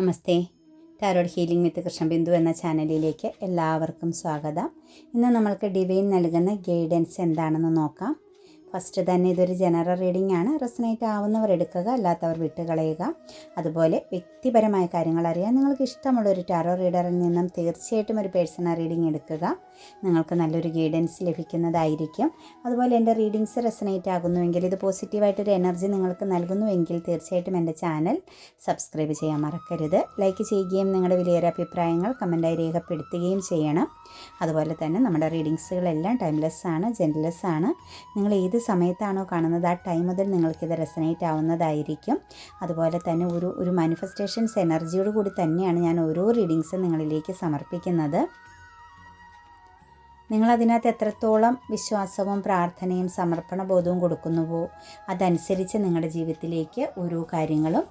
Namaste. Tarot healing with Krishnabindu എന്ന ചാനലിലേക്ക് എല്ലാവർക്കും സ്വാഗതം. ഇന്ന് നമ്മൾക്ക് ഡിവൈൻ നൽകുന്ന ഗൈഡൻസ് എന്താണെന്ന് നോക്കാം. ഫസ്റ്റ് തന്നെ ഇതൊരു ജനറൽ റീഡിംഗ് ആണ്. റെസനേറ്റ് ആവുന്നവർ എടുക്കുക അല്ലാത്തവർ വിട്ടുകളയുക. അതുപോലെ വ്യക്തിപരമായ കാര്യങ്ങൾ അറിയാൻ നിങ്ങൾക്ക് ഇഷ്ടമുള്ള ഒരു ടാരോ റീഡറിൽ നിന്നും തീർച്ചയായിട്ടും ഒരു പേഴ്സണൽ റീഡിംഗ് എടുക്കുക. നിങ്ങൾക്ക് നല്ലൊരു ഗൈഡൻസ് ലഭിക്കുന്നതായിരിക്കും. അതുപോലെ എന്റെ റീഡിങ്സ് റെസനേറ്റ് ആകുന്നുവെങ്കിൽ ഇത് പോസിറ്റീവായിട്ടൊരു എനർജി നിങ്ങൾക്ക് നൽകുന്നുവെങ്കിൽ തീർച്ചയായിട്ടും എന്റെ ചാനൽ സബ്സ്ക്രൈബ് ചെയ്യാൻ മറക്കരുത്. ലൈക്ക് ചെയ്യുകയും നിങ്ങളുടെ വിലയേറെ അഭിപ്രായങ്ങൾ കമന്റായി രേഖപ്പെടുത്തുകയും ചെയ്യണം. അതുപോലെ തന്നെ നമ്മുടെ റീഡിങ്സുകളെല്ലാം ടൈംലെസ് ആണ് ജെൻലെസ് ആണ്. നിങ്ങൾ ഏത് സമയത്താണോ കാണുന്നത് ആ ടൈം മുതൽ നിങ്ങൾക്കിത് റെസനേറ്റ് ആവുന്നതായിരിക്കും. അതുപോലെ തന്നെ ഒരു ഒരു മാനിഫെസ്റ്റേഷൻസ് എനർജിയോട് കൂടി തന്നെയാണ് ഞാൻ ഓരോ റീഡിങ്സും നിങ്ങളിലേക്ക് സമർപ്പിക്കുന്നത്. നിങ്ങളതിനകത്ത് എത്രത്തോളം വിശ്വാസവും പ്രാർത്ഥനയും സമർപ്പണ ബോധവും കൊടുക്കുന്നുവോ അതനുസരിച്ച് നിങ്ങളുടെ ജീവിതത്തിലേക്ക് ഓരോ കാര്യങ്ങളും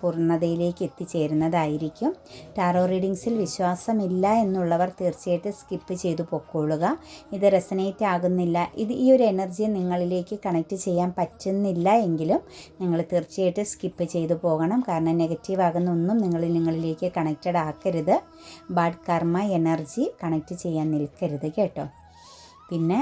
പൂർണതയിലേക്ക് എത്തിച്ചേരുന്നതായിരിക്കും. ടാറോ റീഡിങ്സിൽ വിശ്വാസമില്ല എന്നുള്ളവർ തീർച്ചയായിട്ടും സ്കിപ്പ് ചെയ്തു പൊക്കോളുക. ഇത് റെസനേറ്റ് ആകുന്നില്ല. ഇത് ഈ ഒരു എനർജി നിങ്ങളിലേക്ക് കണക്റ്റ് ചെയ്യാൻ പറ്റുന്നില്ല എങ്കിലും നിങ്ങൾ തീർച്ചയായിട്ടും സ്കിപ്പ് ചെയ്തു പോകണം. കാരണം നെഗറ്റീവ് ആകുന്ന ഒന്നും നിങ്ങൾ നിങ്ങളിലേക്ക് കണക്റ്റഡ് ആക്കരുത്. ബാഡ് കർമ്മ എനർജി കണക്റ്റ് ചെയ്യാൻ നിൽക്കരുത് കേട്ടോ. better. പിന്നെ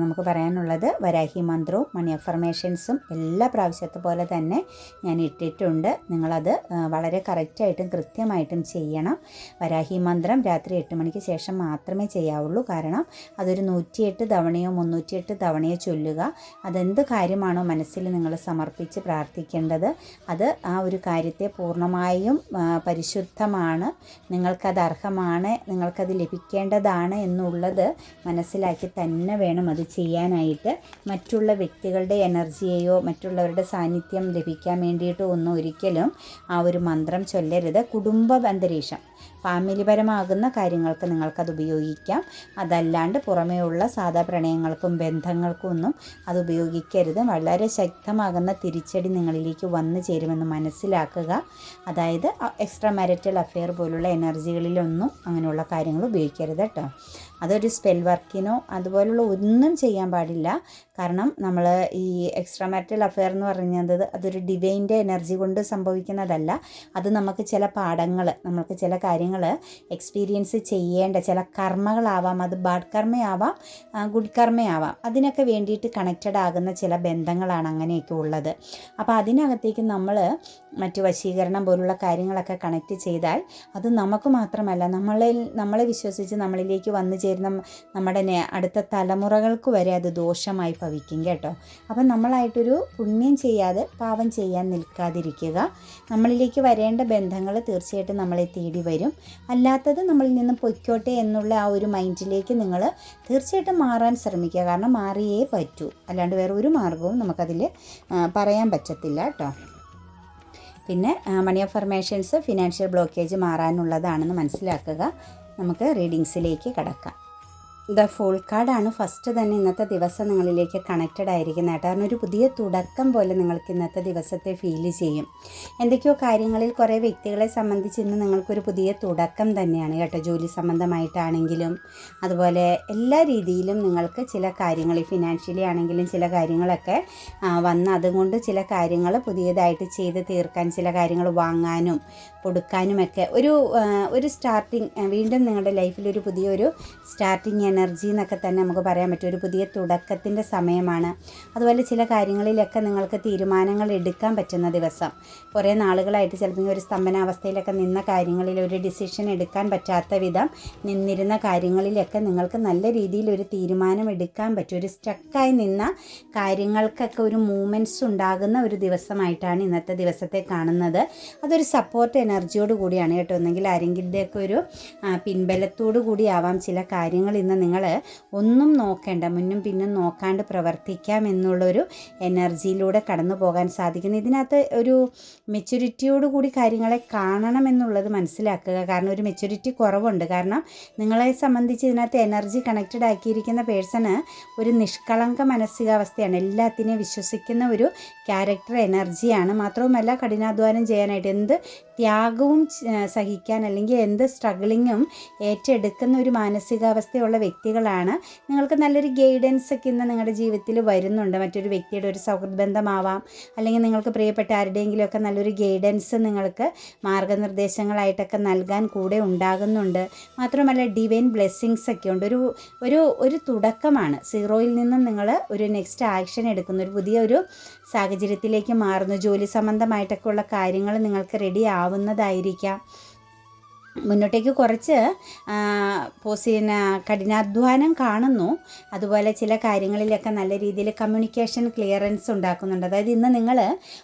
നമുക്ക് പറയാനുള്ളത് വരാഹി മന്ത്രവും മണി അഫർമേഷൻസും എല്ലാ പ്രാവശ്യത്തെ പോലെ തന്നെ ഞാൻ ഇട്ടിട്ടുണ്ട്. നിങ്ങളത് വളരെ കറക്റ്റായിട്ടും കൃത്യമായിട്ടും ചെയ്യണം. വരാഹി മന്ത്രം രാത്രി എട്ട് മണിക്ക് ശേഷം മാത്രമേ ചെയ്യാവുള്ളൂ. കാരണം അതൊരു നൂറ്റിയെട്ട് തവണയോ മുന്നൂറ്റിയെട്ട് തവണയോ ചൊല്ലുക അതെന്ത് കാര്യമാണോ മനസ്സിൽ നിങ്ങൾ സമർപ്പിച്ച് പ്രാർത്ഥിക്കേണ്ടത് അത് ആ ഒരു കാര്യത്തെ പൂർണമായും പരിശുദ്ധമാണ് നിങ്ങൾക്കത് അർഹമാണ് നിങ്ങൾക്കത് ലഭിക്കേണ്ടതാണ് എന്നുള്ളത് മനസ്സിലാക്കി തന്നെ വേണം അത് ചെയ്യാനായിട്ട്. മറ്റുള്ള വ്യക്തികളുടെ എനർജിയെയോ മറ്റുള്ളവരുടെ സാന്നിധ്യം ലഭിക്കാൻ വേണ്ടിയിട്ടോ ഒന്നും ഒരിക്കലും ആ ഒരു മന്ത്രം ചൊല്ലരുത്. കുടുംബ അന്തരീക്ഷം. ഫാമിലിപരമാകുന്ന കാര്യങ്ങൾക്ക് നിങ്ങൾക്കത് ഉപയോഗിക്കാം അതല്ലാണ്ട് പുറമേയുള്ള സാധാ പ്രണയങ്ങൾക്കും ബന്ധങ്ങൾക്കും ഒന്നും അത് ഉപയോഗിക്കരുത് വളരെ ശക്തമാകുന്ന തിരിച്ചടി നിങ്ങളിലേക്ക് വന്നു ചേരുമെന്ന് മനസ്സിലാക്കുക. അതായത് എക്സ്ട്രാ മാരിറ്റൽ അഫെയർ പോലുള്ള എനർജികളിലൊന്നും അങ്ങനെയുള്ള കാര്യങ്ങൾ ഉപയോഗിക്കരുത് കേട്ടോ. അതൊരു സ്പെൽ വർക്കിനോ അതുപോലുള്ള ഒന്നും ചെയ്യാൻ പാടില്ല. കാരണം നമ്മൾ ഈ എക്സ്ട്രാ മാരിറ്റൽ അഫയർ എന്ന് പറയുന്നത് അതൊരു ഡിവൈന്റെ എനർജി കൊണ്ട് സംഭവിക്കുന്നതല്ല. അത് നമുക്ക് ചില പാഠങ്ങൾ നമുക്ക് ചില കാര്യങ്ങൾ എക്സ്പീരിയൻസ് ചെയ്യേണ്ട ചില കർമ്മകളാവാം അത് ബാഡ് കർമ്മയാവാം ഗുഡ് കർമ്മയാവാം. അതിനൊക്കെ വേണ്ടിയിട്ട് കണക്റ്റഡ് ആകുന്ന ചില ബന്ധങ്ങളാണ് അങ്ങനെയൊക്കെ ഉള്ളത്. അപ്പോൾ അതിനകത്തേക്ക് നമ്മൾ മറ്റു വശീകരണം പോലുള്ള കാര്യങ്ങളൊക്കെ കണക്റ്റ് ചെയ്താൽ അത് നമുക്ക് മാത്രമല്ല നമ്മളിൽ നമ്മളെ വിശ്വസിച്ച് നമ്മളിലേക്ക് വന്നു ചേരുന്ന നമ്മുടെ അടുത്ത തലമുറകൾക്ക് വരെ അത് ദോഷമായി ഭവിക്കും കേട്ടോ. അപ്പം നമ്മളായിട്ടൊരു പുണ്യം ചെയ്യാതെ പാവം ചെയ്യാൻ നിൽക്കാതിരിക്കുക. നമ്മളിലേക്ക് വരേണ്ട ബന്ധങ്ങൾ തീർച്ചയായിട്ടും നമ്മളെ തേടി വരും. അല്ലാത്തത് നമ്മളിൽ നിന്ന് പൊയ്ക്കോട്ടെ എന്നുള്ള ആ ഒരു മൈൻഡിലേക്ക് നിങ്ങൾ തീർച്ചയായിട്ടും മാറാൻ ശ്രമിക്കുക. കാരണം മാറിയേ പറ്റൂ. അല്ലാണ്ട് വേറെ ഒരു മാർഗവും നമുക്കതിൽ പറയാൻ പറ്റത്തില്ല കേട്ടോ. പിന്നെ മണി അഫർമേഷൻസ് ഫിനാൻഷ്യൽ ബ്ലോക്കേജ് മാറാനുള്ളതാണെന്ന് മനസ്സിലാക്കുക. നമുക്ക് റീഡിങ്സിലേക്ക് കടക്കാം. ദ ഫുൾ കാർഡാണ് ഫസ്റ്റ് തന്നെ ഇന്നത്തെ ദിവസം നിങ്ങളിലേക്ക് കണക്റ്റഡ് ആയിരിക്കുന്നത് കേട്ടോ. കാരണം ഒരു പുതിയ തുടക്കം പോലെ നിങ്ങൾക്ക് ഇന്നത്തെ ദിവസത്തെ ഫീൽ ചെയ്യും. എന്തൊക്കെയോ കാര്യങ്ങളിൽ കുറേ വ്യക്തികളെ സംബന്ധിച്ച് ഇന്ന് നിങ്ങൾക്കൊരു പുതിയ തുടക്കം തന്നെയാണ് കേട്ടോ. ജോലി സംബന്ധമായിട്ടാണെങ്കിലും അതുപോലെ എല്ലാ രീതിയിലും നിങ്ങൾക്ക് ചില കാര്യങ്ങൾ ഫിനാൻഷ്യലി ആണെങ്കിലും ചില കാര്യങ്ങളൊക്കെ വന്ന് അതുകൊണ്ട് ചില കാര്യങ്ങൾ പുതിയതായിട്ട് ചെയ്ത് തീർക്കാൻ ചില കാര്യങ്ങൾ വാങ്ങാനും കൊടുക്കാനുമൊക്കെ ഒരു ഒരു സ്റ്റാർട്ടിങ് വീണ്ടും നിങ്ങളുടെ ലൈഫിൽ ഒരു പുതിയൊരു സ്റ്റാർട്ടിങ് എനർജി എന്നൊക്കെ തന്നെ നമുക്ക് പറയാൻ പറ്റും. ഒരു പുതിയ തുടക്കത്തിന്റെ സമയമാണ്. അതുപോലെ ചില കാര്യങ്ങളിലൊക്കെ നിങ്ങൾക്ക് തീരുമാനങ്ങൾ എടുക്കാൻ പറ്റുന്ന ദിവസം. കുറേ നാളുകളായിട്ട് ചിലപ്പോൾ ഒരു സ്തംഭനാവസ്ഥയിലൊക്കെ നിന്ന കാര്യങ്ങളിൽ ഒരു ഡിസിഷൻ എടുക്കാൻ പറ്റാത്ത വിധം നിന്നിരുന്ന കാര്യങ്ങളിലൊക്കെ നിങ്ങൾക്ക് നല്ല രീതിയിൽ ഒരു തീരുമാനം എടുക്കാൻ പറ്റും. ഒരു സ്റ്റക്കായി നിന്ന കാര്യങ്ങൾക്കൊക്കെ ഒരു മൂമെന്റ്സ് ഉണ്ടാകുന്ന ഒരു ദിവസമായിട്ടാണ് ഇന്നത്തെ ദിവസത്തെ കാണുന്നത്. അതൊരു സപ്പോർട്ട് എനർജിയോട് കൂടിയാണ് കേട്ടോ. ഒന്നെങ്കിൽ ആരെങ്കിലുടെയൊക്കെ ഒരു പിൻബലത്തോടു കൂടി ആവാം ചില കാര്യങ്ങൾ ഇന്ന് നിങ്ങൾ ഒന്നും നോക്കേണ്ട മുന്നും പിന്നും നോക്കാണ്ട് പ്രവർത്തിക്കാം എന്നുള്ളൊരു എനർജിയിലൂടെ കടന്നു പോകാൻ സാധിക്കുന്നു. ഇതിനകത്ത് ഒരു മെച്യൂരിറ്റിയോട് കൂടി കാര്യങ്ങളെ കാണണം എന്നുള്ളത് മനസ്സിലാക്കുക. കാരണം ഒരു മെച്യൂരിറ്റി കുറവുണ്ട്. കാരണം നിങ്ങളെ സംബന്ധിച്ച് ഇതിനകത്ത് എനർജി കണക്റ്റഡ് ആക്കിയിരിക്കുന്ന പേഴ്സണ് ഒരു നിഷ്കളങ്ക മാനസികാവസ്ഥയാണ്. എല്ലാത്തിനെയും വിശ്വസിക്കുന്ന ഒരു ക്യാരക്ടർ എനർജിയാണ്. മാത്രവുമല്ല കഠിനാധ്വാനം ചെയ്യാനായിട്ട് എന്ത് ത്യാഗവും സഹിക്കാൻ അല്ലെങ്കിൽ എന്ത് സ്ട്രഗിളിങ്ങും ഏറ്റെടുക്കുന്ന ഒരു മാനസികാവസ്ഥയുള്ള വ്യക്തികളാണ്. നിങ്ങൾക്ക് നല്ലൊരു ഗൈഡൻസ് ഒക്കെ ഇന്ന് നിങ്ങളുടെ ജീവിതത്തിൽ വരുന്നുണ്ട്. മറ്റൊരു വ്യക്തിയുടെ ഒരു സൗഹൃദബന്ധമാവാം. അല്ലെങ്കിൽ നിങ്ങൾക്ക് പ്രിയപ്പെട്ട ആരുടെയെങ്കിലുമൊക്കെ നല്ലൊരു ഗൈഡൻസ് നിങ്ങൾക്ക് മാർഗനിർദ്ദേശങ്ങളായിട്ടൊക്കെ നൽകാൻ കൂടെ ഉണ്ടാകുന്നുണ്ട്. മാത്രമല്ല ഡിവൈൻ ബ്ലെസ്സിങ്സ് ഒക്കെ ഉണ്ട്. ഒരു ഒരു ഒരു തുടക്കമാണ്. സീറോയിൽ നിന്നും നിങ്ങൾ ഒരു നെക്സ്റ്റ് ആക്ഷൻ എടുക്കുന്ന ഒരു പുതിയ ഒരു സാഹചര്യത്തിലേക്ക് മാറുന്നു. ജോലി സംബന്ധമായിട്ടൊക്കെ ഉള്ള കാര്യങ്ങൾ നിങ്ങൾക്ക് റെഡി ആവുന്നതായിരിക്കാം. മുന്നോട്ടേക്ക് കുറച്ച് പോസിന കഠിനാധ്വാനം കാണുന്നു. അതുപോലെ ചില കാര്യങ്ങളിലൊക്കെ നല്ല രീതിയിൽ കമ്മ്യൂണിക്കേഷൻ ക്ലിയറൻസ് ഉണ്ടാക്കുന്നുണ്ട്. അതായത് ഇന്ന് നിങ്ങൾ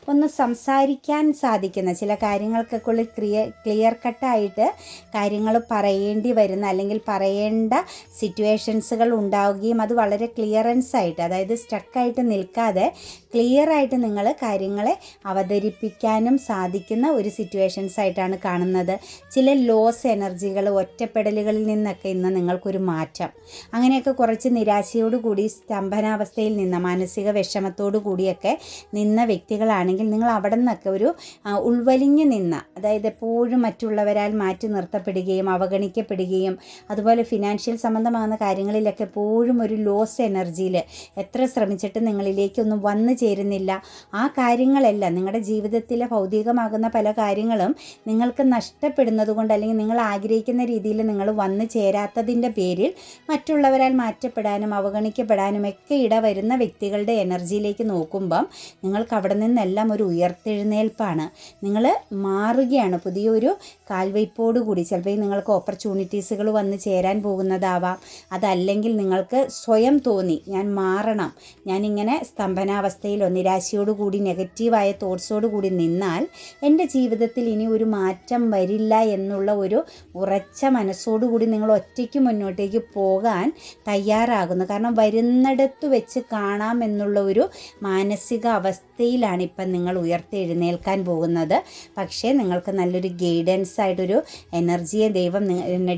ഒന്ന് സംസാരിക്കാൻ സാധിക്കുന്ന ചില കാര്യങ്ങൾക്കൊക്കെ ക്ലിയർ ക്ലിയർ കട്ടായിട്ട് കാര്യങ്ങൾ പറയേണ്ടി വരുന്ന അല്ലെങ്കിൽ പറയേണ്ട സിറ്റുവേഷൻസുകൾ ഉണ്ടാവുകയും അത് വളരെ ക്ലിയറൻസ് ആയിട്ട് അതായത് സ്റ്റക്കായിട്ട് നിൽക്കാതെ ക്ലിയർ ആയിട്ട് നിങ്ങൾ കാര്യങ്ങളെ അവതരിപ്പിക്കാനും സാധിക്കുന്ന ഒരു സിറ്റുവേഷൻസ് ആയിട്ടാണ് കാണുന്നത്. ചില ലോസ് എനർജികൾ ഒറ്റപ്പെടലുകളിൽ നിന്നൊക്കെ ഇന്ന് നിങ്ങൾക്കൊരു മാറ്റം. അങ്ങനെയൊക്കെ കുറച്ച് നിരാശയോടുകൂടി സ്തംഭനാവസ്ഥയിൽ നിന്ന് മാനസിക വിഷമത്തോടു കൂടിയൊക്കെ നിന്ന വ്യക്തികളാണെങ്കിൽ നിങ്ങൾ അവിടെ നിന്നൊക്കെ ഒരു ഉൾവലിഞ്ഞു നിന്ന അതായത് എപ്പോഴും മറ്റുള്ളവരാൽ മാറ്റി നിർത്തപ്പെടുകയും അവഗണിക്കപ്പെടുകയും അതുപോലെ ഫിനാൻഷ്യൽ സംബന്ധമാകുന്ന കാര്യങ്ങളിലൊക്കെ എപ്പോഴും ഒരു ലോസ് എനർജിയിൽ എത്ര ശ്രമിച്ചിട്ട് നിങ്ങളിലേക്കൊന്നും വന്നു ചേരുന്നില്ല. ആ കാര്യങ്ങളെല്ലാം നിങ്ങളുടെ ജീവിതത്തിലെ ഭൗതികമാകുന്ന പല കാര്യങ്ങളും നിങ്ങൾക്ക് നഷ്ടപ്പെടുന്നത് കൊണ്ട് അല്ലെങ്കിൽ നിങ്ങൾ ആഗ്രഹിക്കുന്ന രീതിയിൽ നിങ്ങൾ വന്നു ചേരാത്തതിന്റെ പേരിൽ മറ്റുള്ളവരാൽ മാറ്റപ്പെടാനും അവഗണിക്കപ്പെടാനും ഒക്കെ ഇടവരുന്ന വ്യക്തികളുടെ എനർജിയിലേക്ക് നോക്കുമ്പം നിങ്ങൾക്ക് അവിടെ നിന്നെല്ലാം ഒരു ഉയർത്തെഴുന്നേൽപ്പാണ്. നിങ്ങൾ മാറുകയാണ്. പുതിയൊരു കാൽവയ്പോട് കൂടി ചിലപ്പോൾ നിങ്ങൾക്ക് ഓപ്പർച്യൂണിറ്റീസുകൾ വന്ന് ചേരാൻ പോകുന്നതാവാം. അതല്ലെങ്കിൽ നിങ്ങൾക്ക് സ്വയം തോന്നി ഞാൻ മാറണം. ഞാനിങ്ങനെ സ്തംഭനാവസ്ഥയിലോ നിരാശയോടു കൂടി നെഗറ്റീവായ തോട്ട്സോട് കൂടി നിന്നാൽ എന്റെ ജീവിതത്തിൽ ഇനി ഒരു മാറ്റം വരില്ല എന്നുള്ള ഒരു ഉറച്ച മനസ്സോടുകൂടി നിങ്ങൾ ഒറ്റയ്ക്ക് മുന്നോട്ടേക്ക് പോകാൻ തയ്യാറാകുന്നു. കാരണം വരുന്നിടത്ത് വെച്ച് കാണാം എന്നുള്ള ഒരു മാനസിക അവസ്ഥയിലാണ് ഇപ്പം നിങ്ങൾ ഉയർത്തെഴുന്നേൽക്കാൻ പോകുന്നത്. പക്ഷേ നിങ്ങൾക്ക് നല്ലൊരു ഗൈഡൻസ് ആയിട്ടൊരു എനർജിയെ ദൈവം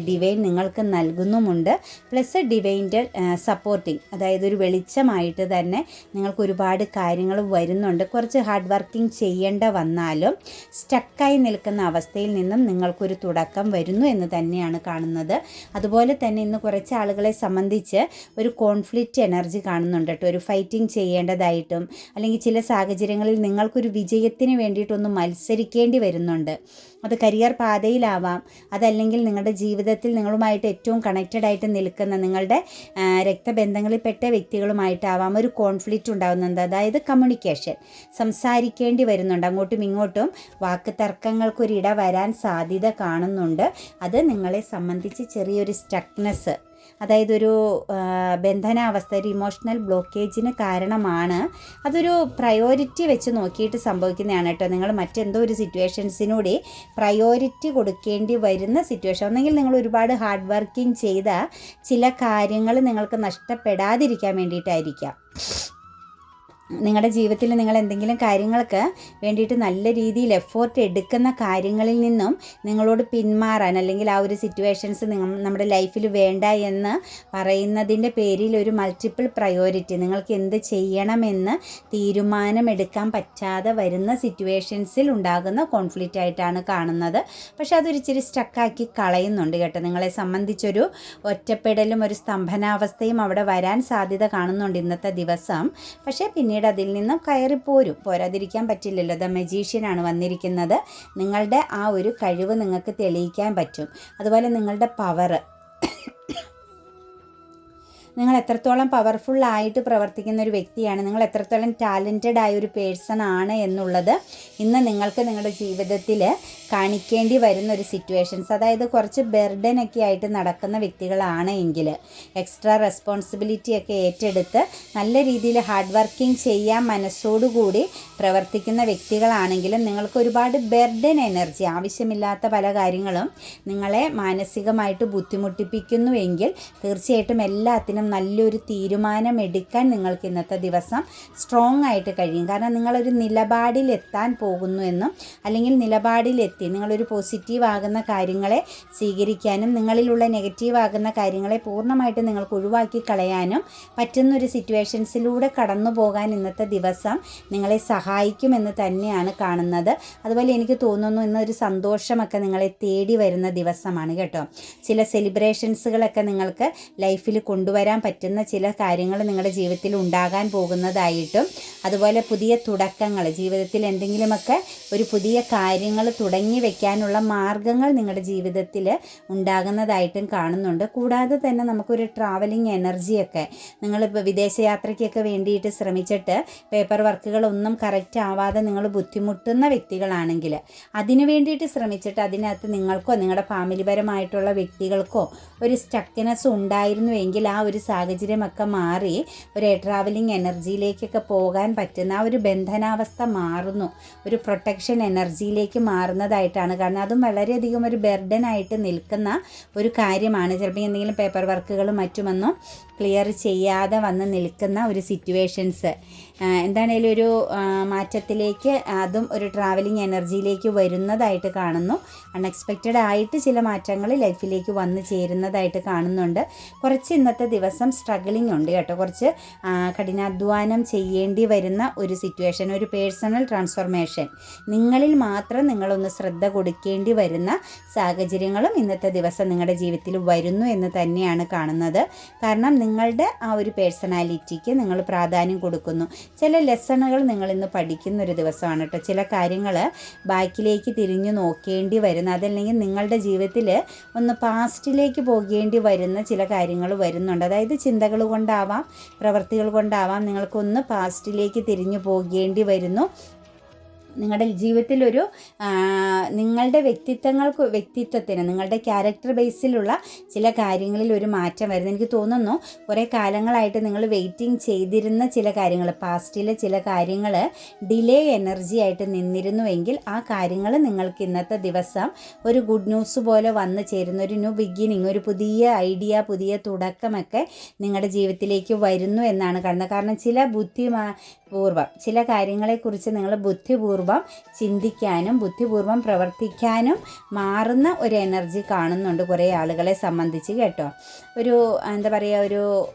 ഡിവൈൻ നിങ്ങൾക്ക് നൽകുന്നുമുണ്ട്. പ്ലസ് ഡിവൈന്റെ സപ്പോർട്ടിങ് അതായത് ഒരു വെളിച്ചമായിട്ട് തന്നെ നിങ്ങൾക്ക് ഒരുപാട് കാര്യങ്ങൾ വരുന്നുണ്ട്. കുറച്ച് ഹാർഡ് വർക്കിംഗ് ചെയ്യേണ്ട വന്നാലും സ്റ്റക്കായി നിൽക്കുന്ന അവസ്ഥയിൽ നിന്നും നിങ്ങൾക്കൊരു തുടക്കം വരുന്നു എന്ന് തന്നെയാണ് കാണുന്നത്. അതുപോലെ തന്നെ ഇന്ന് കുറച്ച് ആളുകളെ സംബന്ധിച്ച് ഒരു കോൺഫ്ലിക്റ്റ് എനർജി കാണുന്നുണ്ട് കേട്ടോ. ഒരു ഫൈറ്റിംഗ് ചെയ്യേണ്ടതായിട്ടും അല്ലെങ്കിൽ ചില സാഹചര്യങ്ങളിൽ നിങ്ങൾക്കൊരു വിജയത്തിന് വേണ്ടിയിട്ടൊന്ന് മത്സരിക്കേണ്ടി വരുന്നുണ്ട്. അത് കരിയർ പാതയിലാവാം. അതല്ലെങ്കിൽ നിങ്ങളുടെ ജീവിതത്തിൽ നിങ്ങളുമായിട്ട് ഏറ്റവും കണക്റ്റഡ് ആയിട്ട് നിൽക്കുന്ന നിങ്ങളുടെ രക്തബന്ധങ്ങളിൽപ്പെട്ട വ്യക്തികളുമായിട്ടാവാം ഒരു കോൺഫ്ലിക്റ്റ് ഉണ്ടാകുന്നുണ്ട് അതായത് കമ്മ്യൂണിക്കേഷൻ സംസാരിക്കേണ്ടി വരുന്നുണ്ട്. അങ്ങോട്ടും ഇങ്ങോട്ടും വാക്ക് തർക്കങ്ങൾക്കൊരിട വരാൻ സാധ്യത കാണുന്നുണ്ട്. അത് നിങ്ങളെ സംബന്ധിച്ച് ചെറിയൊരു സ്റ്റക്നെസ് അതായത് ഒരു ബന്ധനാവസ്ഥ ഒരു ഇമോഷണൽ ബ്ലോക്കേജിന് കാരണമാണ്. അതൊരു പ്രയോറിറ്റി വെച്ച് നോക്കിയിട്ട് സംഭവിക്കുന്നതാണ് കേട്ടോ. നിങ്ങൾ മറ്റെന്തോ ഒരു സിറ്റുവേഷൻസിനൂടെ പ്രയോറിറ്റി കൊടുക്കേണ്ടി വരുന്ന സിറ്റുവേഷൻ ഒന്നെങ്കിൽ നിങ്ങൾ ഒരുപാട് ഹാർഡ് വർക്കിംഗ് ചെയ്ത ചില കാര്യങ്ങൾ നിങ്ങൾക്ക് നഷ്ടപ്പെടാതിരിക്കാൻ വേണ്ടിയിട്ടായിരിക്കാം. നിങ്ങളുടെ ജീവിതത്തിൽ നിങ്ങൾ എന്തെങ്കിലും കാര്യങ്ങൾക്ക് വേണ്ടിയിട്ട് നല്ല രീതിയിൽ എഫോർട്ട് എടുക്കുന്ന കാര്യങ്ങളിൽ നിന്നും നിങ്ങളോട് പിന്മാറാൻ അല്ലെങ്കിൽ ആ ഒരു സിറ്റുവേഷൻസ് നിങ്ങൾ നമ്മുടെ ലൈഫിൽ വേണ്ട എന്ന് പറയുന്നതിന്റെ പേരിൽ ഒരു മൾട്ടിപ്പിൾ പ്രയോറിറ്റി നിങ്ങൾക്ക് എന്ത് ചെയ്യണമെന്ന് തീരുമാനമെടുക്കാൻ പറ്റാതെ വരുന്ന സിറ്റുവേഷൻസിൽ ഉണ്ടാകുന്ന കോൺഫ്ലിക്റ്റ് ആയിട്ടാണ് കാണുന്നത്. പക്ഷേ അതൊരിച്ചിരി സ്റ്റക്കാക്കി കളയുന്നുണ്ട് കേട്ടോ. നിങ്ങളെ സംബന്ധിച്ചൊരു ഒറ്റപ്പെടലും ഒരു സ്തംഭനാവസ്ഥയും അവിടെ വരാൻ സാധ്യത കാണുന്നുണ്ട് ഇന്നത്തെ ദിവസം. പക്ഷേ പിന്നീട് അതിൽ നിന്നും കയറിപ്പോരും. പോരാതിരിക്കാൻ പറ്റില്ലല്ലോ. ദ മജീഷ്യനാണ് വന്നിരിക്കുന്നത്. നിങ്ങളുടെ ആ ഒരു കഴിവ് നിങ്ങൾക്ക് തെളിയിക്കാൻ പറ്റും. അതുപോലെ നിങ്ങളുടെ പവർ നിങ്ങൾ എത്രത്തോളം പവർഫുൾ ആയിട്ട് പ്രവർത്തിക്കുന്ന ഒരു വ്യക്തിയാണ് നിങ്ങൾ എത്രത്തോളം ടാലന്റഡ് ആയ ഒരു പേഴ്സൺ ആണ് എന്നുള്ളത് ഇന്ന് നിങ്ങൾക്ക് നിങ്ങളുടെ ജീവിതത്തിൽ കാണിക്കേണ്ടി വരുന്ന ഒരു സിറ്റുവേഷൻസ് അതായത് കുറച്ച് ബെർഡൻ ഒക്കെ ആയിട്ട് നടക്കുന്ന വ്യക്തികളാണ് എങ്കിൽ എക്സ്ട്രാ റെസ്പോൺസിബിലിറ്റി ഒക്കെ ഏറ്റെടുത്ത് നല്ല രീതിയിൽ ഹാർഡ് വർക്കിംഗ് ചെയ്യാൻ മനസ്സോടുകൂടി പ്രവർത്തിക്കുന്ന വ്യക്തികളാണെങ്കിലും നിങ്ങൾക്ക് ഒരുപാട് ബെർഡൻ എനർജി ആവശ്യമില്ലാത്ത പല കാര്യങ്ങളും നിങ്ങളെ മാനസികമായിട്ട് ബുദ്ധിമുട്ടിപ്പിക്കുന്നുവെങ്കിൽ തീർച്ചയായിട്ടും എല്ലാത്തിനും നല്ലൊരു തീരുമാനം എടുക്കാൻ നിങ്ങൾക്ക് ഇന്നത്തെ ദിവസം സ്ട്രോങ് ആയിട്ട് കഴിയും. കാരണം നിങ്ങളൊരു നിലപാടിലെത്താൻ പോകുന്നു എന്നും അല്ലെങ്കിൽ നിലപാടിൽ വ്യക്തി നിങ്ങളൊരു പോസിറ്റീവ് ആകുന്ന കാര്യങ്ങളെ സ്വീകരിക്കാനും നിങ്ങളിലുള്ള നെഗറ്റീവ് ആകുന്ന കാര്യങ്ങളെ പൂർണമായിട്ട് നിങ്ങൾക്ക് ഒഴിവാക്കി കളയാനും പറ്റുന്നൊരു സിറ്റുവേഷൻസിലൂടെ കടന്നു പോകാൻ ഇന്നത്തെ ദിവസം നിങ്ങളെ സഹായിക്കുമെന്ന് തന്നെയാണ് കാണുന്നത്. അതുപോലെ എനിക്ക് തോന്നുന്നു ഇന്നൊരു സന്തോഷമൊക്കെ നിങ്ങളെ തേടി വരുന്ന ദിവസമാണ് കേട്ടോ. ചില സെലിബ്രേഷൻസുകളൊക്കെ നിങ്ങൾക്ക് ലൈഫിൽ കൊണ്ടുവരാൻ പറ്റുന്ന ചില കാര്യങ്ങൾ നിങ്ങളുടെ ജീവിതത്തിൽ ഉണ്ടാകാൻ പോകുന്നതായിട്ടും അതുപോലെ പുതിയ തുടക്കങ്ങൾ ജീവിതത്തിൽ എന്തെങ്കിലുമൊക്കെ ഒരു പുതിയ കാര്യങ്ങൾ തുടങ്ങി വെക്കാനുള്ള മാർഗങ്ങൾ നിങ്ങളുടെ ജീവിതത്തിൽ ഉണ്ടാകുന്നതായിട്ടും കാണുന്നുണ്ട്. കൂടാതെ തന്നെ നമുക്കൊരു ട്രാവലിംഗ് എനർജിയൊക്കെ നിങ്ങളിപ്പോൾ വിദേശയാത്രയ്ക്കൊക്കെ വേണ്ടിയിട്ട് ശ്രമിച്ചിട്ട് പേപ്പർ വർക്കുകളൊന്നും കറക്റ്റ് ആവാതെ നിങ്ങൾ ബുദ്ധിമുട്ടുന്ന വ്യക്തികളാണെങ്കിൽ അതിനു വേണ്ടിയിട്ട് ശ്രമിച്ചിട്ട് അതിനകത്ത് നിങ്ങൾക്കോ നിങ്ങളുടെ ഫാമിലിപരമായിട്ടുള്ള വ്യക്തികൾക്കോ ഒരു സ്റ്റക്കിനെസ് ഉണ്ടായിരുന്നുവെങ്കിൽ ആ ഒരു സാഹചര്യമൊക്കെ മാറി ഒരു ട്രാവലിംഗ് എനർജിയിലേക്കൊക്കെ പോകാൻ പറ്റുന്ന ആ ഒരു ബന്ധനാവസ്ഥ മാറുന്നു. ഒരു പ്രൊട്ടക്ഷൻ എനർജിയിലേക്ക് മാറുന്നതായിട്ടാണ് കാരണം അതും വളരെയധികം ഒരു ബെർഡനായിട്ട് നിൽക്കുന്ന ഒരു കാര്യമാണ്. ചിലപ്പോൾ എന്തെങ്കിലും പേപ്പർ വർക്കുകളും മറ്റുമൊന്നും ക്ലിയർ ചെയ്യാതെ വന്ന് നിൽക്കുന്ന ഒരു സിറ്റുവേഷൻസ് എന്താണേലും ഒരു മാറ്റത്തിലേക്ക് അതും ഒരു ട്രാവലിംഗ് എനർജിയിലേക്ക് വരുന്നതായിട്ട് കാണുന്നു. അൺഎക്സ്പെക്റ്റഡ് ആയിട്ട് ചില മാറ്റങ്ങൾ ലൈഫിലേക്ക് വന്നു ചേരുന്നതായിട്ട് കാണുന്നുണ്ട്. കുറച്ച് ഇന്നത്തെ ദിവസം സ്ട്രഗിളിംഗ് ഉണ്ട് കേട്ടോ. കുറച്ച് കഠിനാധ്വാനം ചെയ്യേണ്ടി വരുന്ന ഒരു സിറ്റുവേഷൻ ഒരു പേഴ്സണൽ ട്രാൻസ്ഫോർമേഷൻ നിങ്ങളിൽ മാത്രം നിങ്ങളൊന്ന് ശ്രദ്ധ കൊടുക്കേണ്ടി വരുന്ന സാഹചര്യങ്ങളും ഇന്നത്തെ ദിവസം നിങ്ങളുടെ ജീവിതത്തിൽ വരുന്നു എന്ന് തന്നെയാണ് കാണുന്നത്. കാരണം നിങ്ങളുടെ ആ ഒരു പേഴ്സണാലിറ്റിക്ക് നിങ്ങൾ പ്രാധാന്യം കൊടുക്കുന്നു. ചില ലെസണുകൾ നിങ്ങൾ ഇന്ന് പഠിക്കുന്ന ഒരു ദിവസമാണ് കേട്ടോ. ചില കാര്യങ്ങൾ ബാക്കിലേക്ക് തിരിഞ്ഞു നോക്കേണ്ടി വരുന്ന അതല്ലെങ്കിൽ നിങ്ങളുടെ ജീവിതത്തിൽ ഒന്ന് പാസ്റ്റിലേക്ക് പോകേണ്ടി വരുന്ന ചില കാര്യങ്ങൾ വരുന്നുണ്ട്. അതായത് ചിന്തകൾ കൊണ്ടാവാം പ്രവൃത്തികൾ കൊണ്ടാവാം നിങ്ങൾക്കൊന്ന് പാസ്റ്റിലേക്ക് തിരിഞ്ഞു പോകേണ്ടി വരുന്നു. നിങ്ങളുടെ ജീവിതത്തിലൊരു നിങ്ങളുടെ വ്യക്തിത്വങ്ങൾക്ക് വ്യക്തിത്വത്തിന് നിങ്ങളുടെ ക്യാരക്ടർ ബേസിലുള്ള ചില കാര്യങ്ങളിൽ ഒരു മാറ്റം വരുന്നു. എനിക്ക് തോന്നുന്നു കുറേ കാലങ്ങളായിട്ട് നിങ്ങൾ വെയിറ്റിംഗ് ചെയ്തിരുന്ന ചില കാര്യങ്ങൾ പാസ്റ്റിലെ ചില കാര്യങ്ങൾ ഡിലേ എനർജി ആയിട്ട് നിന്നിരുന്നുവെങ്കിൽ ആ കാര്യങ്ങൾ നിങ്ങൾക്ക് ഇന്നത്തെ ദിവസം ഒരു ഗുഡ് ന്യൂസ് പോലെ വന്നു ചേരുന്ന. ഒരു ന്യൂ ബിഗിനിങ് ഒരു പുതിയ ഐഡിയ പുതിയ തുടക്കമൊക്കെ നിങ്ങളുടെ ജീവിതത്തിലേക്ക് വരുന്നു എന്നാണ് കാണുന്നത്. കാരണം ചില ബുദ്ധിമാ പൂർവം ചില കാര്യങ്ങളെക്കുറിച്ച് നിങ്ങൾ ബുദ്ധിപൂർവം ചിന്തിക്കാനും ബുദ്ധിപൂർവം പ്രവർത്തിക്കാനും മാറുന്ന ഒരു എനർജി കാണുന്നുണ്ട് കുറേ ആളുകളെ സംബന്ധിച്ച് കേട്ടോ. ഒരു എന്താ പറയുക ഒരു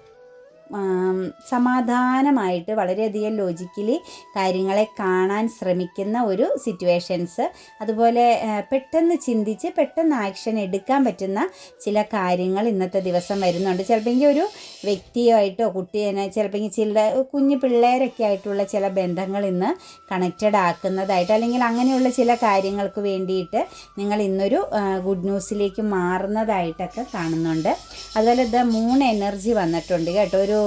സമാധാനമായിട്ട് വളരെയധികം ലോജിക്കലി കാര്യങ്ങളെ കാണാൻ ശ്രമിക്കുന്ന ഒരു സിറ്റുവേഷൻസ് അതുപോലെ പെട്ടെന്ന് ചിന്തിച്ച് പെട്ടെന്ന് ആക്ഷൻ എടുക്കാൻ പറ്റുന്ന ചില കാര്യങ്ങൾ ഇന്നത്തെ ദിവസം വരുന്നുണ്ട്. ചിലപ്പോൾ ഒരു വ്യക്തിയായിട്ടോ കുട്ടിയെ ചിലപ്പോൾ ചില കുഞ്ഞു പിള്ളേരൊക്കെ ആയിട്ടുള്ള ചില ബന്ധങ്ങൾ ഇന്ന് കണക്റ്റഡ് ആക്കുന്നതായിട്ട് അല്ലെങ്കിൽ അങ്ങനെയുള്ള ചില കാര്യങ്ങൾക്ക് വേണ്ടിയിട്ട് നിങ്ങൾ ഇന്നൊരു ഗുഡ് ന്യൂസിലേക്ക് മാറുന്നതായിട്ടൊക്കെ കാണുന്നുണ്ട്. അതുപോലെ ദ മൂൺ എനർജി വന്നിട്ടുണ്ട് കേട്ടോ. ഒരു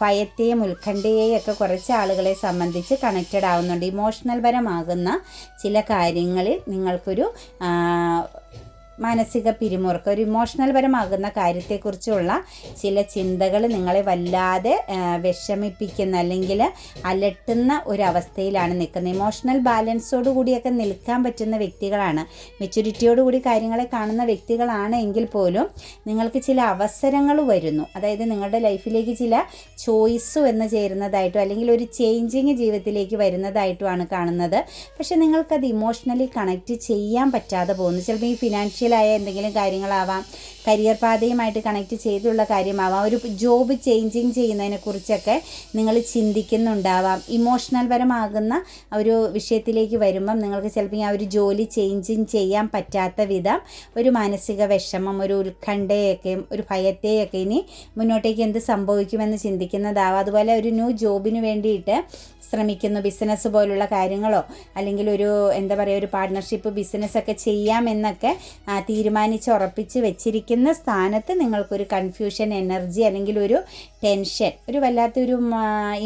ഭയത്തെയും ഉത്കണ്ഠയെയും ഒക്കെ കുറച്ച് ആളുകളെ സംബന്ധിച്ച് കണക്റ്റഡ് ആവുന്നുണ്ട്. ഇമോഷണൽ പരമാകുന്ന ചില കാര്യങ്ങളിൽ നിങ്ങൾക്കൊരു മാനസിക പിരിമുറുക്കം ഒരു ഇമോഷണൽ പരമാകുന്ന കാര്യത്തെക്കുറിച്ചുള്ള ചില ചിന്തകൾ നിങ്ങളെ വല്ലാതെ വിഷമിപ്പിക്കുന്ന അല്ലെങ്കിൽ അലട്ടുന്ന ഒരവസ്ഥയിലാണ് നിൽക്കുന്നത്. ഇമോഷണൽ ബാലൻസോട് കൂടിയൊക്കെ നിൽക്കാൻ പറ്റുന്ന വ്യക്തികളാണ്. മെച്യൂരിറ്റിയോട് കൂടി കാര്യങ്ങളെ കാണുന്ന വ്യക്തികളാണ് എങ്കിൽ പോലും നിങ്ങൾക്ക് ചില അവസരങ്ങൾ വരുന്നു. അതായത് നിങ്ങളുടെ ലൈഫിലേക്ക് ചില ചോയ്സ് എന്ന് ചേരുന്നതായിട്ടോ അല്ലെങ്കിൽ ഒരു ചേഞ്ചിങ് ജീവിതത്തിലേക്ക് വരുന്നതായിട്ടുമാണ് കാണുന്നത്. പക്ഷേ നിങ്ങൾക്കത് ഇമോഷണലി കണക്റ്റ് ചെയ്യാൻ പറ്റാതെ പോകുന്നു. ചിലപ്പോൾ ഈ ഫിനാൻഷ്യലായ എന്തെങ്കിലും കാര്യങ്ങളാവാം കരിയർ പാതയുമായിട്ട് കണക്ട് ചെയ്തുള്ള കാര്യമാവാം ഒരു ജോബ് ചേഞ്ചിങ് ചെയ്യുന്നതിനെക്കുറിച്ചൊക്കെ നിങ്ങൾ ചിന്തിക്കുന്നുണ്ടാവാം. ഇമോഷണൽ പരമാകുന്ന ഒരു വിഷയത്തിലേക്ക് വരുമ്പം നിങ്ങൾക്ക് ചിലപ്പോൾ ആ ഒരു ജോലി ചേഞ്ചിങ് ചെയ്യാൻ പറ്റാത്ത വിധം ഒരു മാനസിക വിഷമം ഒരു ഉത്കണ്ഠയൊക്കെ ഒരു ഭയത്തെയൊക്കെ ഇനി മുന്നോട്ടേക്ക് എന്ത് സംഭവിക്കുമെന്ന് ചിന്തിക്കുന്നതാവാം. അതുപോലെ ഒരു ന്യൂ ജോബിന് വേണ്ടിയിട്ട് ശ്രമിക്കുന്നു ബിസിനസ് പോലുള്ള കാര്യങ്ങളോ അല്ലെങ്കിൽ ഒരു എന്താ പറയുക ഒരു പാർട്ട്ണർഷിപ്പ് ബിസിനസ്സൊക്കെ ചെയ്യാമെന്നൊക്കെ തീരുമാനിച്ച് ഉറപ്പിച്ച് വെച്ചിരിക്കുന്ന സ്ഥാനത്ത് നിങ്ങൾക്കൊരു കൺഫ്യൂഷൻ എനർജി അല്ലെങ്കിൽ ഒരു ടെൻഷൻ. ഒരു വല്ലാത്തൊരു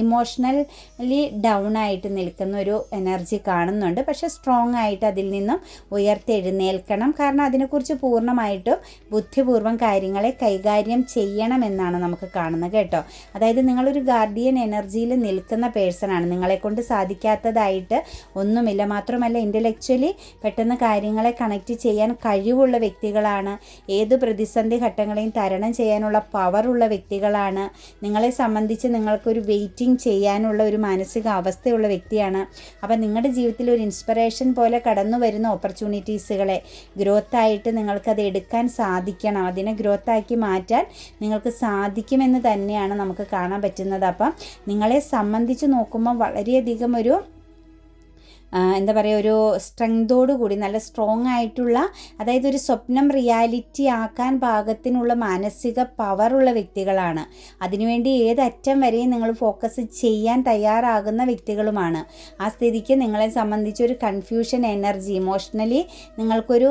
ഇമോഷണലി ഡൗൺ ആയിട്ട് നിൽക്കുന്ന ഒരു എനർജി കാണുന്നുണ്ട്. പക്ഷേ സ്ട്രോങ് ആയിട്ട് അതിൽ നിന്നും ഉയർത്തെഴുന്നേൽക്കണം. കാരണം അതിനെക്കുറിച്ച് പൂർണമായിട്ടും ബുദ്ധിപൂർവം കാര്യങ്ങളെ കൈകാര്യം ചെയ്യണം എന്നാണ് നമുക്ക് കാണുന്നത് കേട്ടോ. അതായത് നിങ്ങളൊരു ഗാർഡിയൻ എനർജിയിൽ നിൽക്കുന്ന പേഴ്സണാണ് നിങ്ങളെ കൊണ്ട് സാധിക്കാത്തതായിട്ട് ഒന്നുമില്ല. മാത്രമല്ല ഇന്റലക്ച്വലി പെട്ടെന്ന് കാര്യങ്ങളെ കണക്റ്റ് ചെയ്യാൻ കഴിവുള്ള വ്യക്തികളാണ്. ഏത് പ്രതിസന്ധി ഘട്ടങ്ങളെയും തരണം ചെയ്യാനുള്ള പവറുള്ള വ്യക്തികളാണ്. നിങ്ങളെ സംബന്ധിച്ച് നിങ്ങൾക്കൊരു വെയിറ്റിംഗ് ചെയ്യാനുള്ള ഒരു മാനസികാവസ്ഥയുള്ള വ്യക്തിയാണ്. അപ്പം നിങ്ങളുടെ ജീവിതത്തിൽ ഒരു ഇൻസ്പിറേഷൻ പോലെ കടന്നു വരുന്ന ഓപ്പർച്യൂണിറ്റീസുകളെ ഗ്രോത്തായിട്ട് നിങ്ങൾക്കത് എടുക്കാൻ സാധിക്കണം. അതിനെ ഗ്രോത്താക്കി മാറ്റാൻ നിങ്ങൾക്ക് സാധിക്കുമെന്ന് തന്നെയാണ് നമുക്ക് കാണാൻ പറ്റുന്നത്. അപ്പം നിങ്ങളെ സംബന്ധിച്ച് നോക്കുമ്പോൾ വളരെയധികം ഒരു എന്താ പറയുക ഒരു സ്ട്രെങ്തോടു കൂടി നല്ല സ്ട്രോങ് ആയിട്ടുള്ള അതായത് ഒരു സ്വപ്നം റിയാലിറ്റി ആക്കാൻ പാകത്തിനുള്ള മാനസിക പവറുള്ള വ്യക്തികളാണ്. അതിനുവേണ്ടി ഏതറ്റം വരെയും നിങ്ങൾ ഫോക്കസ് ചെയ്യാൻ തയ്യാറാകുന്ന വ്യക്തികളുമാണ്. ആ സ്ഥിതിക്ക് നിങ്ങളെ സംബന്ധിച്ച് ഒരു കൺഫ്യൂഷൻ എനർജി ഇമോഷണലി നിങ്ങൾക്കൊരു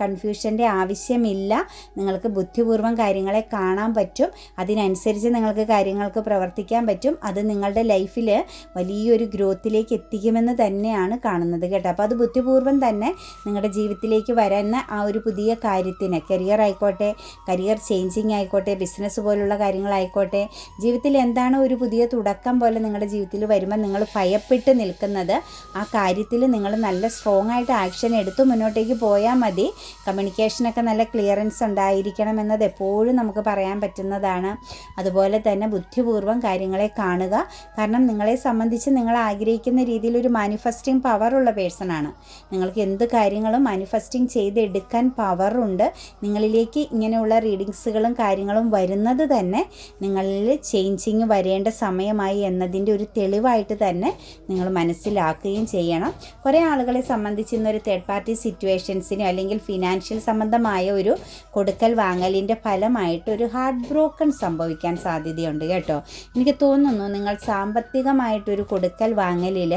കൺഫ്യൂഷന്റെ ആവശ്യമില്ല. നിങ്ങൾക്ക് ബുദ്ധിപൂർവം കാര്യങ്ങളെ കാണാൻ പറ്റും. അതിനനുസരിച്ച് നിങ്ങൾക്ക് കാര്യങ്ങൾക്ക് പ്രവർത്തിക്കാൻ പറ്റും. അത് നിങ്ങളുടെ ലൈഫിൽ വലിയൊരു ഗ്രോത്തിലേക്ക് എത്തിക്കുമെന്ന് തന്നെയാണ് തന്നെയാണ് കാണുന്നത് കേട്ടോ. അപ്പോൾ അത് ബുദ്ധിപൂർവം തന്നെ നിങ്ങളുടെ ജീവിതത്തിലേക്ക് വരുന്ന ആ ഒരു പുതിയ കാര്യത്തിന് കരിയർ ആയിക്കോട്ടെ കരിയർ ചേഞ്ചിങ് ആയിക്കോട്ടെ ബിസിനസ് പോലുള്ള കാര്യങ്ങളായിക്കോട്ടെ ജീവിതത്തിൽ എന്താണ് ഒരു പുതിയ തുടക്കം പോലെ നിങ്ങളുടെ ജീവിതത്തിൽ വരുമ്പോൾ നിങ്ങൾ ഭയപ്പെട്ട് നിൽക്കുന്നത് ആ കാര്യത്തിൽ നിങ്ങൾ നല്ല സ്ട്രോങ് ആയിട്ട് ആക്ഷൻ എടുത്ത് മുന്നോട്ടേക്ക് പോയാൽ മതി. കമ്മ്യൂണിക്കേഷനൊക്കെ നല്ല ക്ലിയറൻസ് ഉണ്ടായിരിക്കണം എന്നത് എപ്പോഴും നമുക്ക് പറയാൻ പറ്റുന്നതാണ്. അതുപോലെ തന്നെ ബുദ്ധിപൂർവം കാര്യങ്ങളെ കാണുക. കാരണം നിങ്ങളെ സംബന്ധിച്ച് നിങ്ങൾ ആഗ്രഹിക്കുന്ന രീതിയിൽ ഒരു മാനിഫെസ്റ്റിംഗ് മാനിഫെസ്റ്റിംഗ് പവറുള്ള പേഴ്സണാണ് നിങ്ങൾക്ക് എന്ത് കാര്യങ്ങളും മാനിഫെസ്റ്റിംഗ് ചെയ്തെടുക്കാൻ പവറുണ്ട് നിങ്ങളിലേക്ക് ഇങ്ങനെയുള്ള റീഡിങ്സുകളും കാര്യങ്ങളും വരുന്നത് തന്നെ നിങ്ങളിൽ ചേഞ്ചിങ് വരേണ്ട സമയമായി എന്നതിന്റെ ഒരു തെളിവായിട്ട് തന്നെ നിങ്ങൾ മനസ്സിലാക്കുകയും ചെയ്യണം. കുറേ ആളുകളെ സംബന്ധിച്ച് ഇന്നൊരു തേർഡ് പാർട്ടി സിറ്റുവേഷൻസിനോ അല്ലെങ്കിൽ ഫിനാൻഷ്യൽ സംബന്ധമായ ഒരു കൊടുക്കൽ വാങ്ങലിന്റെ ഫലമായിട്ട് ഒരു ഹാർട്ട് ബ്രോക്കൺ സംഭവിക്കാൻ സാധ്യതയുണ്ട് കേട്ടോ. എനിക്ക് തോന്നുന്നു നിങ്ങൾ സാമ്പത്തികമായിട്ടൊരു കൊടുക്കൽ വാങ്ങലിൽ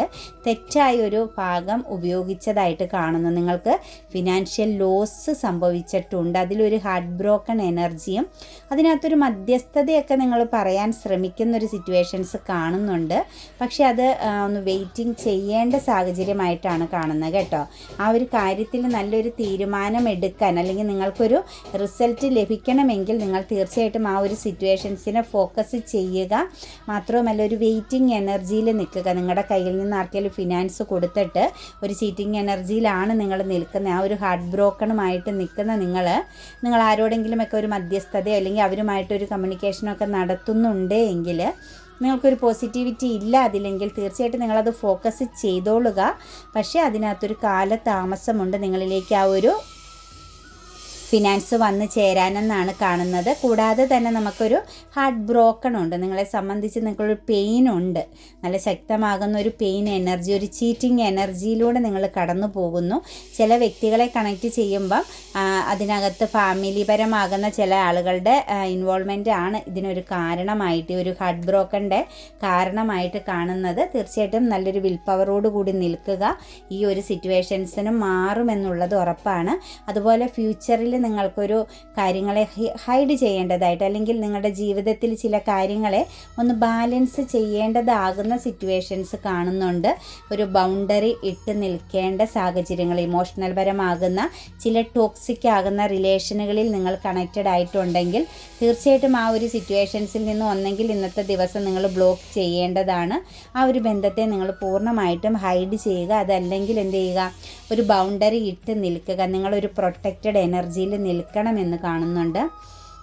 തെറ്റായ ഒരു ഭാഗം ഉപയോഗിച്ചതായിട്ട് കാണുന്നു. നിങ്ങൾക്ക് ഫിനാൻഷ്യൽ ലോസ് സംഭവിച്ചിട്ടുണ്ട്. അതിലൊരു ഹാർട്ട് ബ്രോക്കൺ എനർജിയും അതിനകത്തൊരു മധ്യസ്ഥതയൊക്കെ നിങ്ങൾ പറയാൻ ശ്രമിക്കുന്ന ഒരു സിറ്റുവേഷൻസ് കാണുന്നുണ്ട്. പക്ഷേ അത് ഒന്ന് വെയിറ്റിംഗ് ചെയ്യേണ്ട സാഹചര്യമായിട്ടാണ് കാണുന്നത് കേട്ടോ. ആ ഒരു കാര്യത്തിൽ നല്ലൊരു തീരുമാനം എടുക്കാൻ അല്ലെങ്കിൽ നിങ്ങൾക്കൊരു റിസൾട്ട് ലഭിക്കണമെങ്കിൽ നിങ്ങൾ തീർച്ചയായിട്ടും ആ ഒരു സിറ്റുവേഷൻസിനെ ഫോക്കസ് ചെയ്യുക. മാത്രവുമല്ല ഒരു വെയിറ്റിംഗ് എനർജിയിൽ നിൽക്കുക. നിങ്ങളുടെ കയ്യിൽ നിന്ന് ആർക്കെങ്കിലും ഫിനാൻസ് കൊടുത്തിട്ട് ഒരു ചീറ്റിംഗ് എനർജിയിലാണ് നിങ്ങൾ നിൽക്കുന്നത്. ആ ഒരു ഹാർട്ട് ബ്രോക്കണുമായിട്ട് നിൽക്കുന്ന നിങ്ങൾ നിങ്ങൾ ആരോടെങ്കിലുമൊക്കെ ഒരു മധ്യസ്ഥതയോ അല്ലെങ്കിൽ അവരുമായിട്ടൊരു കമ്മ്യൂണിക്കേഷനൊക്കെ നടത്തുന്നുണ്ട് എങ്കിൽ നിങ്ങൾക്കൊരു പോസിറ്റിവിറ്റി ഇല്ല അതിലെങ്കിൽ തീർച്ചയായിട്ടും നിങ്ങളത് ഫോക്കസ് ചെയ്തോളുക. പക്ഷേ അതിനകത്തൊരു കാലതാമസമുണ്ട് നിങ്ങളിലേക്ക് ആ ഒരു ഫിനാൻസ് വന്നു ചേരാനെന്നാണ് കാണുന്നത്. കൂടാതെ തന്നെ നമുക്കൊരു ഹാർട്ട് ബ്രോക്കൺ ഉണ്ട്. നിങ്ങളെ സംബന്ധിച്ച് നിങ്ങൾക്കൊരു പെയിൻ ഉണ്ട്. നല്ല ശക്തമാകുന്ന ഒരു പെയിൻ എനർജി ഒരു ചീറ്റിംഗ് എനർജിയിലൂടെ നിങ്ങൾ കടന്നു പോകുന്നു. ചില വ്യക്തികളെ കണക്ട് ചെയ്യുമ്പം അതിനകത്ത് ഫാമിലിപരമാകുന്ന ചില ആളുകളുടെ ഇൻവോൾവ്മെന്റ് ആണ് ഇതിനൊരു കാരണമായിട്ട് ഒരു ഹാർട്ട് ബ്രോക്കന്റെ കാരണമായിട്ട് കാണുന്നത്. തീർച്ചയായിട്ടും നല്ലൊരു വിൽ പവറോട് കൂടി നിൽക്കുക ഈ ഒരു സിറ്റുവേഷൻസിനും മാറുമെന്നുള്ളത് ഉറപ്പാണ്. അതുപോലെ ഫ്യൂച്ചറിൽ നിങ്ങൾക്കൊരു കാര്യങ്ങളെ ഹൈഡ് ചെയ്യേണ്ടതായിട്ട് അല്ലെങ്കിൽ നിങ്ങളുടെ ജീവിതത്തിൽ ചില കാര്യങ്ങളെ ഒന്ന് ബാലൻസ് ചെയ്യേണ്ടതാകുന്ന സിറ്റുവേഷൻസ് കാണുന്നുണ്ട്. ഒരു ബൗണ്ടറി ഇട്ട് നിൽക്കേണ്ട സാഹചര്യങ്ങൾ ഇമോഷണൽ പരമാകുന്ന ചില ടോക്സിക് ആകുന്ന റിലേഷനുകളിൽ നിങ്ങൾ കണക്റ്റഡ് ആയിട്ടുണ്ടെങ്കിൽ തീർച്ചയായിട്ടും ആ ഒരു സിറ്റുവേഷൻസിൽ നിന്ന് ഒന്നെങ്കിൽ ഇന്നത്തെ ദിവസം നിങ്ങൾ ബ്ലോക്ക് ചെയ്യേണ്ടതാണ്. ആ ഒരു ബന്ധത്തെ നിങ്ങൾ പൂർണമായിട്ടും ഹൈഡ് ചെയ്യുക. അതല്ലെങ്കിൽ എന്ത് ചെയ്യുക? ഒരു ബൗണ്ടറി ഇട്ട് നിൽക്കുക. നിങ്ങളൊരു പ്രൊട്ടക്റ്റഡ് എനർജിയിൽ നിൽക്കണമെന്ന് കാണുന്നുണ്ട്.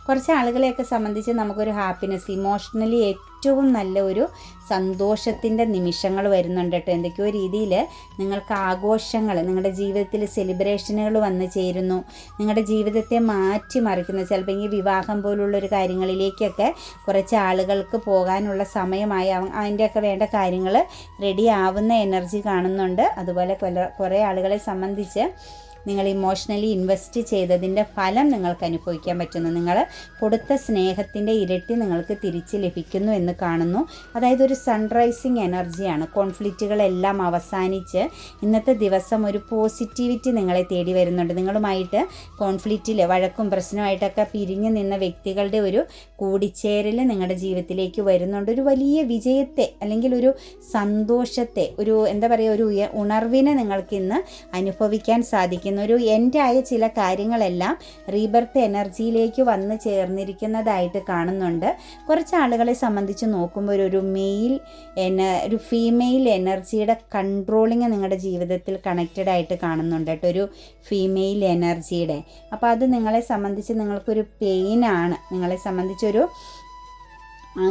കുറച്ച് ആളുകളെയൊക്കെ സംബന്ധിച്ച് നമുക്കൊരു ഹാപ്പിനെസ് ഇമോഷണലി ഏറ്റവും നല്ല ഒരു സന്തോഷത്തിന്റെ നിമിഷങ്ങൾ വരുന്നുണ്ട് കേട്ടോ. എന്തൊക്കെയോ രീതിയിൽ നിങ്ങൾക്ക് ആഘോഷങ്ങൾ നിങ്ങളുടെ ജീവിതത്തിൽ സെലിബ്രേഷനുകൾ വന്നു ചേരുന്നു. നിങ്ങളുടെ ജീവിതത്തെ മാറ്റിമറിക്കുന്നു. ചിലപ്പോൾ ഈ വിവാഹം പോലുള്ളൊരു കാര്യങ്ങളിലേക്കൊക്കെ കുറച്ച് ആളുകൾക്ക് പോകാനുള്ള സമയമായി. അതിന്റെയൊക്കെ വേണ്ട കാര്യങ്ങൾ റെഡി ആവുന്ന എനർജി കാണുന്നുണ്ട്. അതുപോലെ കുറേ ആളുകളെ സംബന്ധിച്ച് നിങ്ങൾ ഇമോഷണലി ഇൻവെസ്റ്റ് ചെയ്തതിന്റെ ഫലം നിങ്ങൾക്ക് അനുഭവിക്കാൻ പറ്റുന്നു. നിങ്ങൾ കൊടുത്ത സ്നേഹത്തിന്റെ ഇരട്ടി നിങ്ങൾക്ക് തിരിച്ച് ലഭിക്കുന്നു എന്ന് കാണുന്നു. അതായത് ഒരു സൺറൈസിങ് എനർജിയാണ് കോൺഫ്ലിക്റ്റുകളെല്ലാം അവസാനിച്ച് ഇന്നത്തെ ദിവസം ഒരു പോസിറ്റിവിറ്റി നിങ്ങളെ തേടി വരുന്നുണ്ട്. നിങ്ങളുമായിട്ട് കോൺഫ്ലിക്റ്റിൽ വഴക്കും പ്രശ്നമായിട്ടൊക്കെ പിരിഞ്ഞു നിന്ന വ്യക്തികളുടെ ഒരു കൂടിച്ചേരൽ നിങ്ങളുടെ ജീവിതത്തിലേക്ക് വരുന്നുണ്ട്. ഒരു വലിയ വിജയത്തെ അല്ലെങ്കിൽ ഒരു സന്തോഷത്തെ ഒരു എന്താ പറയുക ഒരു ഉണർവിനെ നിങ്ങൾക്ക് ഇന്ന് അനുഭവിക്കാൻ സാധിക്കും കാണിക്കുന്ന ഒരു എൻഡായ ചില കാര്യങ്ങളെല്ലാം റീബർത്ത് എനർജിയിലേക്ക് വന്ന് ചേർന്നിരിക്കുന്നതായിട്ട് കാണുന്നുണ്ട്. കുറച്ച് ആളുകളെ സംബന്ധിച്ച് നോക്കുമ്പോൾ ഒരു മെയിൽ എന ഒരു ഫീമെയിൽ എനർജിയുടെ കൺട്രോളിങ് നിങ്ങളുടെ ജീവിതത്തിൽ കണക്റ്റഡ് ആയിട്ട് കാണുന്നുണ്ട് കേട്ടോ ഒരു ഫീമെയിൽ എനർജിയുടെ അപ്പോൾ അത് നിങ്ങളെ സംബന്ധിച്ച് നിങ്ങൾക്കൊരു പെയിനാണ് നിങ്ങളെ സംബന്ധിച്ചൊരു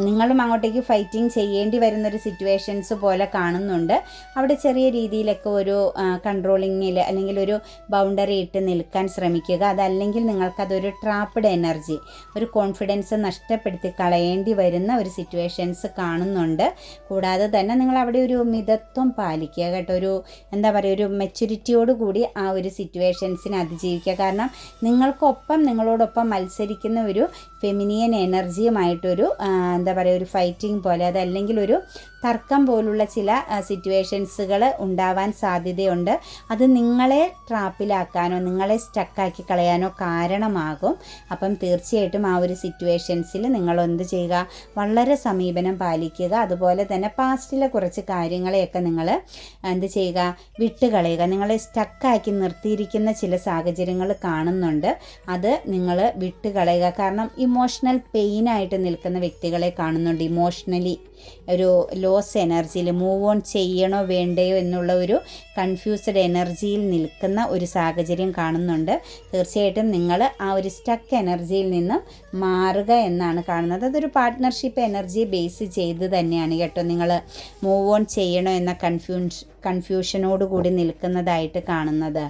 നിങ്ങളും അങ്ങോട്ടേക്ക് ഫൈറ്റിംഗ് ചെയ്യേണ്ടി വരുന്നൊരു സിറ്റുവേഷൻസ് പോലെ കാണുന്നുണ്ട്. അവിടെ ചെറിയ രീതിയിലൊക്കെ ഒരു കൺട്രോളിങ്ങിൽ അല്ലെങ്കിൽ ഒരു ബൗണ്ടറി ഇട്ട് നിൽക്കാൻ ശ്രമിക്കുക. അതല്ലെങ്കിൽ നിങ്ങൾക്കതൊരു ട്രാപ്പിഡ് എനർജി ഒരു കോൺഫിഡൻസ് നഷ്ടപ്പെടുത്തി കളയേണ്ടി വരുന്ന ഒരു സിറ്റുവേഷൻസ് കാണുന്നുണ്ട്. കൂടാതെ തന്നെ നിങ്ങൾ അവിടെ ഒരു മിതത്വം പാലിക്കുക കേട്ടോ. ഒരു എന്താ പറയുക ഒരു മെച്യൂരിറ്റിയോട് കൂടി ആ ഒരു സിറ്റുവേഷൻസിനെ അതിജീവിക്കുക. കാരണം നിങ്ങൾക്കൊപ്പം നിങ്ങളോടൊപ്പം മത്സരിക്കുന്ന ഒരു ഫെമിനിയൻ എനർജിയുമായിട്ടൊരു എന്താ പറയുക ഒരു ഫൈറ്റിംഗ് പോലെ അതല്ലെങ്കിൽ ഒരു തർക്കം പോലുള്ള ചില സിറ്റുവേഷൻസുകൾ ഉണ്ടാവാൻ സാധ്യതയുണ്ട്. അത് നിങ്ങളെ ട്രാപ്പിലാക്കാനോ നിങ്ങളെ സ്റ്റക്കാക്കി കളയാനോ കാരണമാകും. അപ്പം തീർച്ചയായിട്ടും ആ ഒരു സിറ്റുവേഷൻസിൽ നിങ്ങൾ എന്ത് ചെയ്യുക? വളരെ സമീപനം പാലിക്കുക. അതുപോലെ തന്നെ പാസ്റ്റിലെ കുറച്ച് കാര്യങ്ങളെയൊക്കെ നിങ്ങൾ എന്ത് ചെയ്യുക? വിട്ടുകളയുക. നിങ്ങളെ സ്റ്റക്കാക്കി നിർത്തിയിരിക്കുന്ന ചില സാഹചര്യങ്ങൾ കാണുന്നുണ്ട്. അത് നിങ്ങൾ വിട്ടുകളയുക. കാരണം ഇമോഷണൽ പെയിനായിട്ട് നിൽക്കുന്ന വ്യക്തികളെ കാണുന്നുണ്ട്. ഇമോഷണലി ഒരു ലോസ് എനർജിയിൽ മൂവ് ഓൺ ചെയ്യണോ വേണ്ടയോ എന്നുള്ള ഒരു കൺഫ്യൂസ്ഡ് എനർജിയിൽ നിൽക്കുന്ന ഒരു സാഹചര്യം കാണുന്നുണ്ട്. തീർച്ചയായിട്ടും നിങ്ങൾ ആ ഒരു സ്റ്റക്ക് എനർജിയിൽ നിന്നും മാറുക എന്നാണ് കാണുന്നത്. അതൊരു പാർട്ട്ണർഷിപ്പ് എനർജി ബേസ് ചെയ്ത് തന്നെയാണ് കേട്ടോ നിങ്ങൾ മൂവ് ഓൺ ചെയ്യണോ എന്ന കൺഫ്യൂഷൻ കൺഫ്യൂഷനോട് കൂടി നിൽക്കുന്നതായിട്ട് കാണുന്നത്.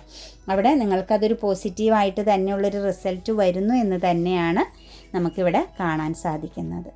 അവിടെ നിങ്ങൾക്കതൊരു പോസിറ്റീവായിട്ട് തന്നെയുള്ളൊരു റിസൾട്ട് വരുന്നു എന്ന് തന്നെയാണ് നമുക്കിവിടെ കാണാൻ സാധിക്കുന്നത്.